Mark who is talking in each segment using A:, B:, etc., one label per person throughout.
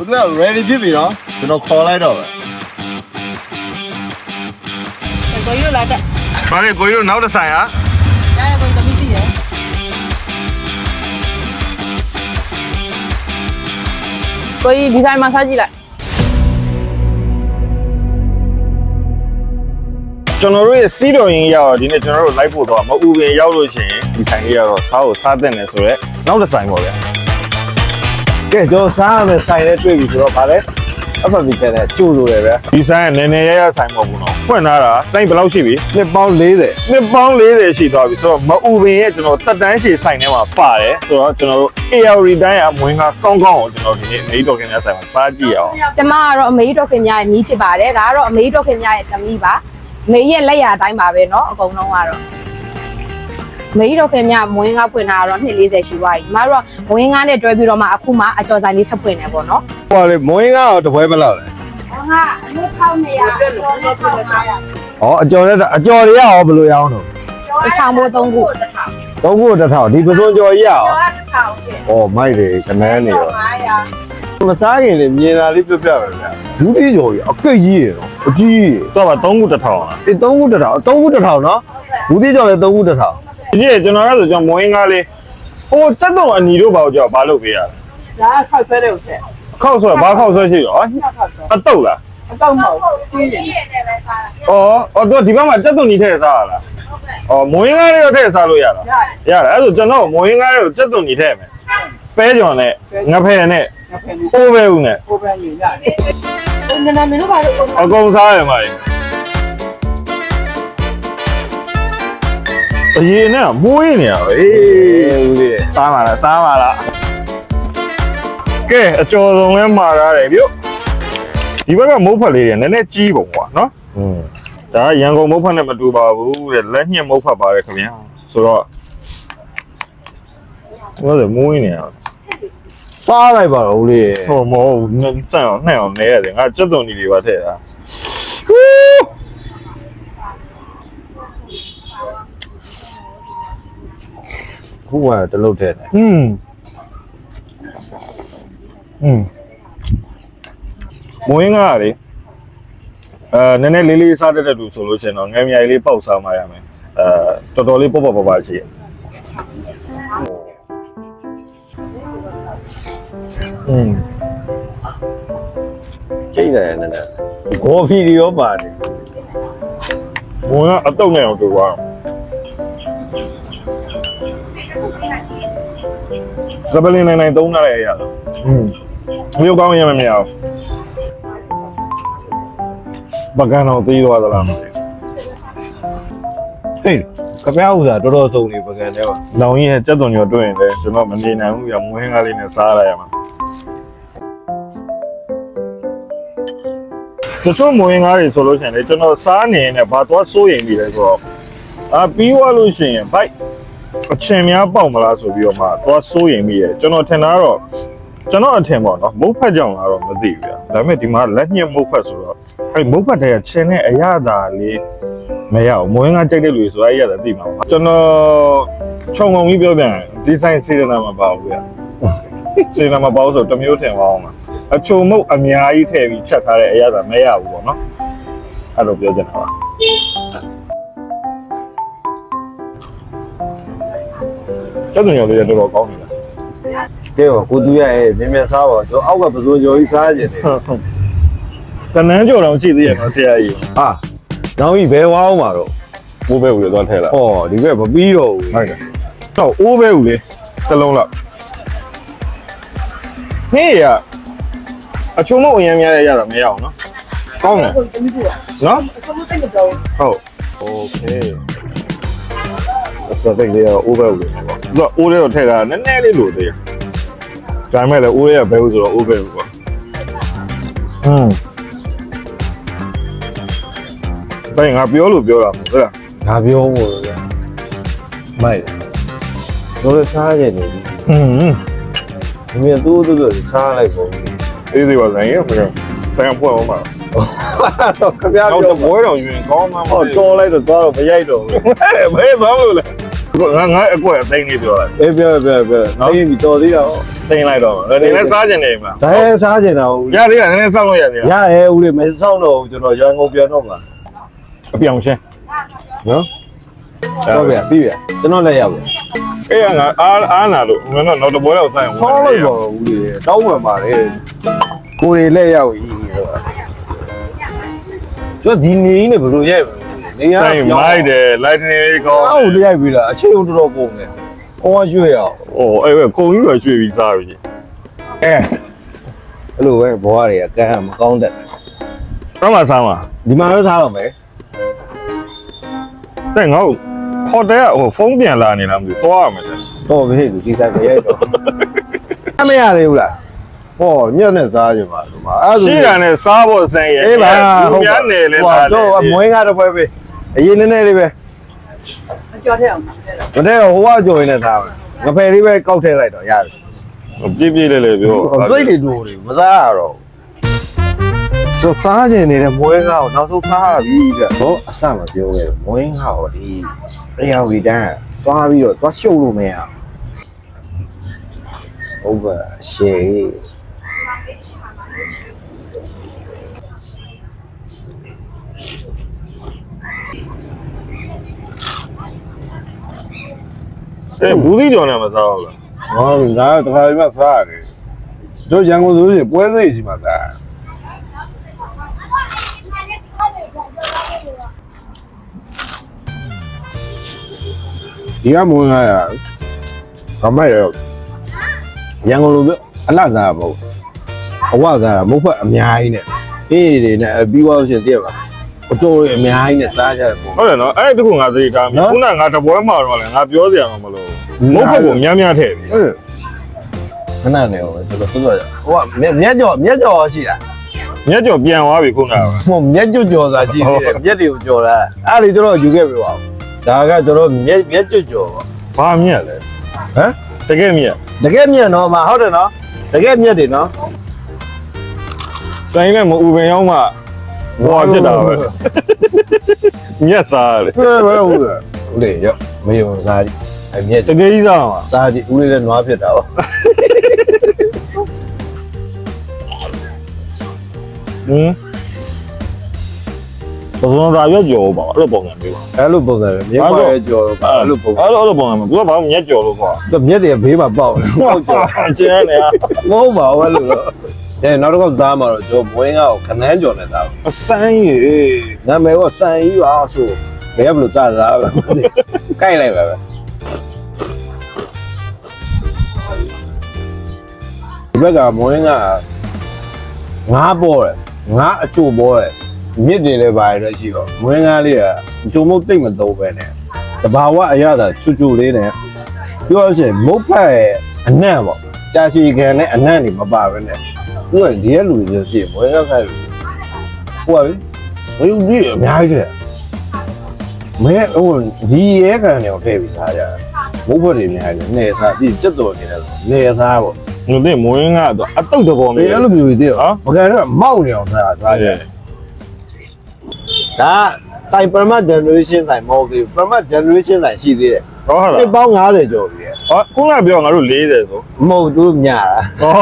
A: သူက ready ဖြစ်ပြီနော်ကျွန်တော်ခေါ်လိုက်တော့ပဲ
B: ကိုကြီးတို့လာတက်
C: ဘာလဲကိုကြီးတို့နောက်တစ်ဆိုင်ဟာ
B: ရရကိုကြီးသမီးတည်ရကိုကြီးဒီဆိုင်မှာစားကြည့်လိုက်
C: ကျွန်တော်တို့ရဲ့စီးတော်ရင်ရောက်တော့ဒီနေ့ကျွန်တော်တို့လိုက်ဖို့တော့မအူပင်ရောက်လို့ရှိရင်ဒီဆိုင်လေးကတော့စားကိုစားတဲ့နယ်ဆိုတော့နောက်တစ်ဆိုင်ပေါ့ဗျာ
A: ကဲကျွန်တော်စားရမယ်ဆိုင်လေးတွေ့ပြီဆိုတော့ဗာလဲအဖက်ပြီးတဲ့ကျိုးလို့လေပဲ
C: ဒီဆိုင်ကနည်းနည်းရရဆိုင်ပေါ့ဘူးနော်ဖွင့်ထားတာဆိုင်ဘယ်လောက်ရှိပြီ
A: နှစ်ပေါင်း40
C: နှစ်ပေါင်း40ရှိသွားပြီဆိုတော့မအူပင်ရဲ့ကျွန်တော်တက်တန်းရှည်ဆိုင်ထဲမှာပါတယ်ဆိုတော့ကျွန်တော်တို့ AR တိုင်းအမွေးကကောင်းကောင်းကိုကျွန်တော်ဒီနေ့အမေတော်ခင်များဆိုင်မှာစားကြည့်အောင်
D: ကျမကတော့အမေကြီးတော်ခင်များရဲ့နီးဖြစ်ပါတယ်ဒါကတော့အမေကြီးတော်ခင်များရဲ့သမီးပါအမေကြီးရဲ့လက်ရအတိုင်းပါပဲเนาะအကုန်လုံးကတော့အ မကြီးတော်ခင်မြမွင်းကားဖွင့်တာကတော့240ရှိပါပြီ။မတို့ကမွင်းကားနဲ့တွဲပြီးတော့မှအခုမှအကျော်ဆိုင်လေးထပ်ဖွင့်နေပေါ့နော်။
A: ဟိုလေမွင်းကားတော့တပွဲမလောက်လဲ။မွ
D: င်းကားအနှစ်ပေါင်း200အကျော်နဲ့ပေါင်း500။
A: ဩအကျော်နဲ့အကျော်တွေကရောဘယ်လိုရအောင်တော့။
D: တစ်ထောင်ဘိုး3ခု။
A: 3ခုတစ်ထောင်ဒီပစွန်ကျော်ကြီးရောတစ်
D: ထောင်။
A: ဩမိုက်တယ်ကနန်းနေရော။မစားရင်လေမြင်လာလေးပြပြပဲဗျာ။ဘူးပြေကျော်ကြီးအကိတ်ကြီးရောအကြီးကြီး။
C: တော့ပါ3ခုတစ်ထောင်။
A: အေး3ခုတစ်ထောင်3ခုတစ်ထောင်နော်။ဘူးပြေကျော်လည်း3ခုတစ်ထောင်။
C: ဒီနေ့ကျွန်တော်ကဆိုကျွန်တော်မွေးကားလေးဟိုစက်တော့အနီတို့ပါကြောက်ဘာလုပ်ပေးရလဲ
B: ဒါခောက်ဆွဲတဲ့ဦးချက်
C: ခောက်ဆွဲဘာခောက်ဆွဲရှိရော
B: ခောက်ဆွဲ
C: အတုတ်လား
B: အတော့မဟုတ်ပြီးရင်
C: ဩဩတော့ဒီဘက်မှာစက်တော့နီထည့်စားရလားဩမွေးကားလေးတော့ထည့်စားလို့ရလား
B: ရ
C: ရတယ်အဲ့ဆိုကျွန်တော်မွေးကားလေးကိုစက်တော့နီထည့်မယ်ပဲကြော်နဲ့ငဖယ်နဲ့
B: ငါဖယ်နေ
C: အိုးပဲဦးနဲ့
B: ကိုပဲနေရတယ်နနာမင်းတို့ဘာလို့ကို
C: အကုန်စားရမှာလေ အရင်နဲ့မွေးနေရပဲ
A: အေးဦးလေး
C: စားပါလားစားပါလားကဲအကျော်ဆုံးလဲမှာရတယ်ပြုတ်ဒီဘက်ကမုတ်ဖက်လေးတွေနည်းနည်းကြီးပုံကွာနော်
A: อืม
C: ဒါကရန်ကုန်မုတ်ဖက်နဲ့မတူပါဘူးတဲ့လက်ညှက်မုတ်ဖက်ပါတယ်ခင်ဗျာဆိုတော့ဘာလဲမွေးနေရ
A: စားလိုက်ပါတော့ဦးလေး
C: ဟိုမဟုတ်ဘူးစံအောင်နှဲ့အောင်နေရတယ်ငါကြက်သွန်ကြီးတွေပါထည့်တာဟူး
A: ခုမှတလုတ်ထဲတယ်
C: อืมอืมမွေးငါလေအဲနည်းနည်းလေးလေးစားတတ်တဲ့သူဆိုလို့ရှိရင်တော့ငယ်မြိုင်လေးပေါက်စားမှရမယ်အဲတော်တော်လေးပေါ့ပေါ့ပါပါရှိရอืม
A: ကျိတ်တယ်နည်းနည်းဂေါ်ဖီတွေရောပါတယ်
C: မွေးကအတုတ်နဲ့အောင်တူသွား စပလင်းနိုင်နိုင်သုံးထားရရတာอืมမျိုးကောင်းရမမရအောင်ပကံတော့သေးသွားသလားမသိဘူး
A: ဟေးကပြားဥစားတော်တော်စုံနေပကံထဲမှာ။
C: လောင်ကြီးရဲ့ကြက်သွန်ကျော်တွေ့ရင်လည်းကျွန်တော်မနေနိုင်ဘူးပြမွေးငါးလေးနဲ့စားရရမှာ။တချို့မွေးငါးတွေဆိုလို့ရှိရင်လေကျွန်တော်စားနေရင်လည်းဘာသွားစိုးရင်ပြီလဲဆိုတော့အာပြီးသွားလို့ရှိရင်ဘိုက် အချင်များပေါက်မလားဆိုပြီးတော့မှသွားစိုးရင်ပြီရဲ့ကျွန်တော်ထင်တာကတော့ကျွန်တော်အထင်ပေါ့နော်မုတ်ဖက်ကြောင်လာတော့မသိဘူးဗျာဒါပေမဲ့ဒီမှာလက်ညှက်မုတ်ဖက်ဆိုတော့အဲ့မုတ်ဖက်တဲ့ချင်တဲ့အရသာလေးမရဘူးမွေးငါးကြိုက်တဲ့လူတွေဆိုအဲ့ရတာသိမှာပါကျွန်တော်ခြုံငုံကြီးပြောပြန်ဒီဇိုင်းစေတနာမပါဘူးဗျာစေတနာမပါဘူးဆိုတစ်မျိုးထင်ပါအောင်လားအချုံမုတ်အများကြီးထည့်ပြီးချက်ထားတဲ့အရသာမရဘူးပေါ့နော်အဲ့လိုပြောချင်တာပါ ကျက်သွန်ရော်လေးတော်တော်ကောင်းနေတာ
A: ကဲပါကိုတူရရဲ့မြင်မြင်စားပါကျွန်တော်အောက်ကပစုံကျော်ကြီးစားကြတယ်
C: တနန်းကြော်တော့ကြည့်သေးရနော်ဆရာကြီး
A: ဟာနောင်ကြီးဘယ်ဝအောင်မှာတော့
C: ဘိုးဘဲဦးရတော့ထဲလာ
A: ဩဒီဘက်မပြီးတော့ဘူး
C: ဟုတ်တယ်တော့အိုးဘဲဦးလေတစ်လုံးလောက်ဟေးရအချုံမအရင်များရရတာမရအောင်နော်ကောင်းတယ်
B: ကိုသမီးကို
C: နော်
B: အဆုံးမသိမတော့
C: ဟုတ်โอเค traffic လေးရော over လို့ပေါ့သူက over ကိုထည့်တာနည်းနည်းလေးလို့သေးတယ်ဒါပေမဲ့လည်း over ကဘယ်လိုဆိုတော့ over ပေါ့ဟွန်းိုင်ငါပြောလို့ပြောတာမဟုတ်လား
A: ငါပြောဖို့လေမိုက်တို့လည်းစားရတယ်လေ
C: อืม
A: မြေတူတူတူစားလိုက်ပုံ
C: အေးသေးပါဆိုင်ရမလို့ဆိုင်ဖွဲ့အောင်ပါ
A: တော့ခပြားပြော
C: တော့ဘွဲတော်ယူရင်ကောင်းမှာမ
A: ဟု
C: တ်
A: တော်လိုက်တော့တော့မရိုက်တော့ဘူး
C: ဘယ်ဘာလို့လဲ ငါငါအကွက်အသိန်းလေးပြောလိုက်
A: အေးပြောပြောပြောနော်အေးပြီတော်သေးတော့
C: သိန်းလိုက်တော့နည်းနည်းစားကြနေမှာ
A: ဒါရဲစားကျင်တာဦး
C: ရသေးတယ်နည်းနည်းစောင့်လို့ရသေးတယ်
A: ရရဲဦးလေးမစောင့်တော့ကျွန်တော်ရန်ကုန်ပြန်တော့မှာ
C: အပြောင်ချင်း
A: နော်ဟုတ်ပြီပြီကျွန်တော်လည်းရောက်ပြီ
C: အေးငါအားအားနာလို့ငါတော့နောက်တစ်ပွဲတော့ဆိုင်ဝင်
A: ထောင်းလိုက်ပါဦးလေးတောင်းပန်ပါလေကိုရီလက်ရောက်ဤတော့ကျွန်တော်ဒီနေနေဘယ်လိုရိုက် နေရ
C: ဆိုင်မိုက်တယ်လိုက်နေကောင်း
A: အော်ရိုက်ပြီလားအချိန်တော်တော်ကုန်တယ်ဟောရွှေ့အောင်
C: โอ้အဲ့ပဲကုံကြီးပဲရွှေ့ပြီးစားပြီ
A: အဲအဲ့လိုပဲဘွားတွေကကမ်းမကောင်းတဲ့
C: ဘယ်မှာစားမှာ
A: ဒီမှာပဲစားတော့မယ်
C: တဲ့ငါ့ကိုဟိုတယ်ကဟိုဖုန်းပြန်လာနေလားမသိဘူးသွားရမယ်တဲ့
A: တော့ဘေးလူဒီဆိုင်ပဲရိုက်တော့အမရသေးဘူးလားဟောညက်နဲ့စားကြပါလို့မှာအဲ့ဒါ
C: ရှိတာနဲ့စားဖို့စမ်းရဲ့
A: အေးပါ
C: လူများနေလဲလား
A: တော့မွေးကတော့ပဲပဲ အရင်နည်းနည်းလေးပဲ
B: အကျော်ထက်အောင်
A: မတဲ့ဟိုကကြော်ရင်းနဲ့စားမယ်ငဖယ်လေးပဲကောက်ထည့်လိုက်တော့ရတယ်
C: ပြည့်ပြည့်လေးလေးပြော
A: စိတ်တွေတူတွေမစားရတော့ဆိုစားကျင်နေတဲ့မွေးကောက်နောက်ဆုံးစားရပြီပြဟောအဆမပြောခဲ့မွေးကောက်ဒီတရားဝီတန်းသွားပြီးတော့သွားရှုပ်လို့မရဟုတ်ပါရှေ့
C: အေးဘူးသီးကြော်နဲ့မစားဘူးလား
A: ဟောငါတခါမှစားရတယ်တို့ရန်ကုန်ဆိုရင်ပွဲစိတ်ရှိမှစားဒီကမွေးကားရကမိုက်ရရန်ကုန်လိုပြအလှစားမဟုတ်အဝစားမဟုတ်ဖက်အများကြီးနဲ့အေးတွေနဲ့ပြီးသွားလို့ရှိရင်တည့်ပါ အတော်ရအများကြီးနဲ့စားကြတယ်ပေါ့
C: ဟုတ်တယ်နော်အဲ့ဒီခုငါသတိထားပြီခုနငါတပွဲမှာတော့လေငါပြောစရာမလိုမဟုတ်ဖို့များများထည့်ပြီ
A: ဟုတ်ခဏနေအောင်ကျွန်တော်စွတ်စွတ်ဟိုကမြက်ကြော်မြက်ကြော်ရှိတာ
C: မြက်ကြော်ပြန်သွားပြီခုနက
A: ဟိုမြက်ကြော်ကြော်စာရှိသေးတယ်မြက်တွေကိုကြော်တာအဲ့ဒီကျွန်တော်ယူခဲ့ပြီပါဒါကကျွန်တော်မြက်မြက်ကြော်ကြော်ပါ
C: ဘာမြက်လဲ
A: ဟမ်
C: တကယ်မြက်
A: တကယ်မြက်နော်မဟုတ်တယ်နော်တကယ်မြက်တွေနော်
C: ဆိုင်နဲ့မဥပင်ရောက်မှ ဟောဖြစ်တာပဲမြက်စားတယ်
A: ဘယ်ဘယ်ဟုတ်လဲဦးလေးရမယုံစားကြည့်အမြက်
C: တကယ်ကြီးစားမှာ
A: စားကြည့်ဦးလေးလည်းနွားဖြစ်တာပါ
C: ဟင်းဘယ်လိုသာရွက်ကြော်ပါအဲ့လိုပုံစံမျိုး
A: အဲ့လိုပုံစံပဲမြက်ပါရဲ့ကြော်တော့ပါအဲ့လိုပုံစံ
C: အဲ့လိုအဲ့လိုပုံစံမျိုးသူကဘာမှမြက်ကြော်လို့ပေါ့
A: တော့မြက်တွေဘေးမှာပေါက်တယ်ဟုတ်ကြော်
C: ကျန်းနေ
A: မဟုတ်ပါဘူးအဲ့လိုတော့ အဲနောက်တစ်ခေါက်စားမှာတော့ကျွန်တော်မွေးငါ့ကိုခနန်းကြော်နဲ့စား
C: အစမ်းကြီး
A: နာမည်ကစံကြီးပါဆိုဘယ်ကဘလို့စားစားပဲကိုက်လိုက်ပါပဲဒီဘက်ကမွေးငါငါးပေါ်တယ်ငါးအချို့ပေါ်တယ်မြစ်တွေလည်းပါတယ်ရှိတော့မွေးငါလေးကအချို့မဟုတ်တိတ်မသုံးပဲနဲ့တဘာဝအရသာချူချူလေးနဲ့ပြောရချင်းမုတ်ဖက်ရဲ့အနံ့ပေါ့ ကြာရှည်ခံနဲ့အနံ့တွေမပါပဲနဲ့သူကဒီရဲ့လူတွေပြည့်မွေးငါဆိုင်လူဟိုကလေဝေးကြီးအများကြီးတဲ့မဲဟိုဒီရဲကန်တွေထည့်ပြီးစားကြမုတ်ဖက်တွေအများကြီးနေစားပြီးစက်တော်နေတယ်နေစားပေါ့
C: ငါသိမွေးငါတော့အတုတ်တဘော
A: ဒီ
C: မျိုး
A: အဲ့လိုမျိုးတွေရောမကန်တော့မောက်နေအောင်စားစားကြဒါစိုင်ပရမတ် generation ဆိုင်မဟုတ်သေးဘူးပရမတ် generation ဆိုင်ရှိသေးတယ်
C: ဟောဟာ
A: နှစ်ပေါင်း90ကျော်ပြီ
C: ဟောခုနကပြောငါတို့40ဆို
A: မဟုတ်သူညတာ
C: ဟော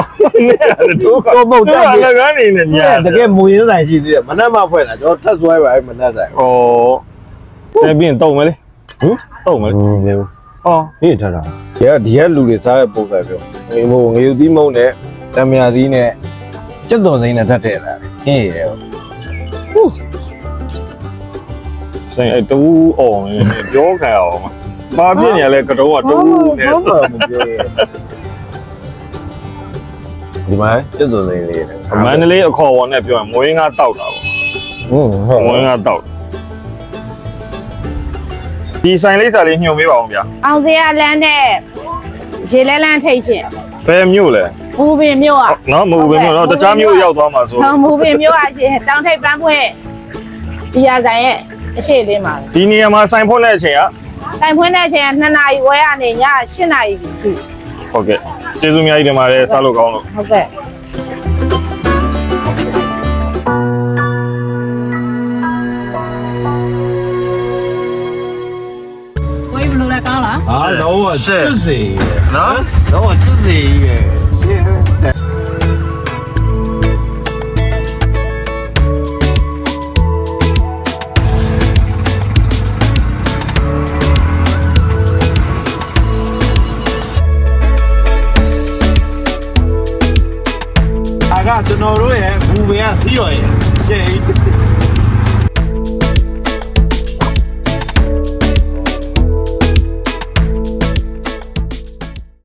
C: တို့က
A: တော့မဟုတ်
C: တ
A: တက်
C: ယ်
A: ပြီ
C: လကန်းနေနဲ့ညာ
A: တကယ်မူရင်းဆိုင်ရှိသေးတယ်မနှက်မဖွဲ့တာကျွန်တော်ထပ်ဆွဲပါအဲ့မနှက်ဆိုင်
C: ဩအဲ့ပြင်တုံမယ်လေဟင်တုံမယ်
A: ဟင်းလေ
C: ဟော
A: ဟေ့ထတာဒီကဒီကလူတွေစားတဲ့ပုံစံပြောငေမို့ငေယူသီးမုံနဲ့တံမြာသီးနဲ့စက်တော်စိမ့်နဲ့ထပ်ထည့်လာဟင်းရဲ
C: ဆိုင်အဲ့တူအောင်နေပြောခံအောင် ဘာဖြစ်နေလဲကတုံးကတူနေ
A: ဟုတ်ပါမပြောရဒီမှာစက်တော်စိမ့်လေးနဲ့
C: မန္တလေးအခေါ်ဝန်နဲ့ပြောရင်မွေးငါတောက်တာပေါ့
A: ဟုတ်ဟုတ်
C: မွေးငါတောက်ဒီဆိုင်လိပ်စာလေးညှို့ပေးပါအောင်ဗျာ
D: အောင်စရာလမ်းနဲ့ရေလဲလန်းထိတ်ရှင်
C: ဘယ်မြို့လဲ
D: မူပင်မြို့อ่ะ
C: နော်မဟုတ်ဘူးနော်တခြားမြို့ရောက်သွားမှာဆို
D: ဟောမူပင်မြို့อ่ะရှင်တောင်ထိပ်ပန်းပွင့်ဒီရဆိုင်ရဲ့အရှိလေးမှာ
C: ဒီနေရာမှာဆိုင်ဖွင့်တဲ့အချိန်က
D: တိုင်ဖွင့်တဲ့အချိန်က2နာရီဝဲကနေည8နာရီရှိ
C: ဟုတ်ကဲ့ကျေးဇူးအများကြီးတင်ပါတယ်စားလို့ကောင်းလို့
D: ဟုတ်ကဲ့
B: ကိုကြီးဘယ်လိုလဲကောင်းလား
A: ဟာတော့ရှ